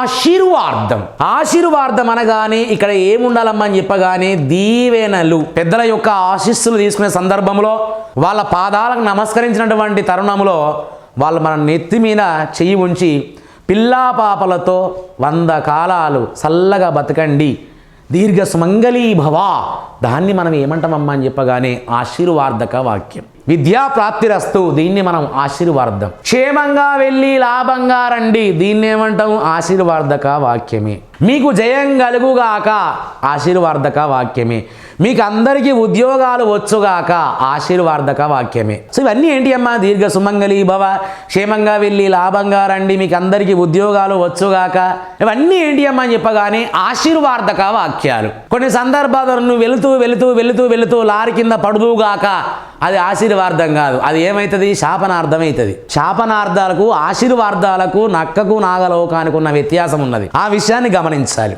ఆశీర్వార్థం. ఆశీర్వాదం అనగానే ఇక్కడ ఏముండాలమ్మా అని చెప్పగానే దీవెనలు. పెద్దల యొక్క ఆశీస్సులు తీసుకునే సందర్భంలో వాళ్ళ పాదాలకు నమస్కరించినటువంటి తరుణంలో వాళ్ళు మన నెత్తి మీద చెయ్యి ఉంచి పిల్లా పాపలతో వంద కాలాలు చల్లగా బతకండి. దీర్ఘ సుమంగళీ భవ దాన్ని మనం ఏమంటామమ్మా అని చెప్పగానే ఆశీర్వార్ధక వాక్యం. విద్యాప్రాప్తిరస్తు దీన్ని మనం ఆశీర్వార్ధం క్షేమంగా వెళ్ళి లాభంగా రండి దీన్ని ఏమంటాము? ఆశీర్వార్ధక వాక్యమే. మీకు జయం కలుగుగాక ఆశీర్వార్ధక వాక్యమే. మీకు అందరికీ ఉద్యోగాలు వచ్చుగాక ఆశీర్వార్ధక వాక్యమే. సో ఇవన్నీ ఏంటి అమ్మా? దీర్ఘ సుమంగళి భవ క్షేమంగా వెళ్ళి లాభంగా రండి మీకు అందరికీ ఉద్యోగాలు వచ్చుగాక. ఇవన్నీ ఏంటి అమ్మా అని చెప్పగానే ఆశీర్వార్ధక వాక్యాలు. కొన్ని సందర్భాల్లో నువ్వు వెళుతూ వెళుతూ వెళుతూ వెళుతూ లారి కింద పడుదుగాక అది ఆశీర్వార్థం కాదు. అది ఏమవుతుంది శాపనార్థం అవుతుంది శాపనార్థాలకు ఆశీర్వార్థాలకు నక్కకు నాగలోకానికి ఉన్న వ్యత్యాసం ఉన్నది ఆ విషయాన్ని గమనించాలి.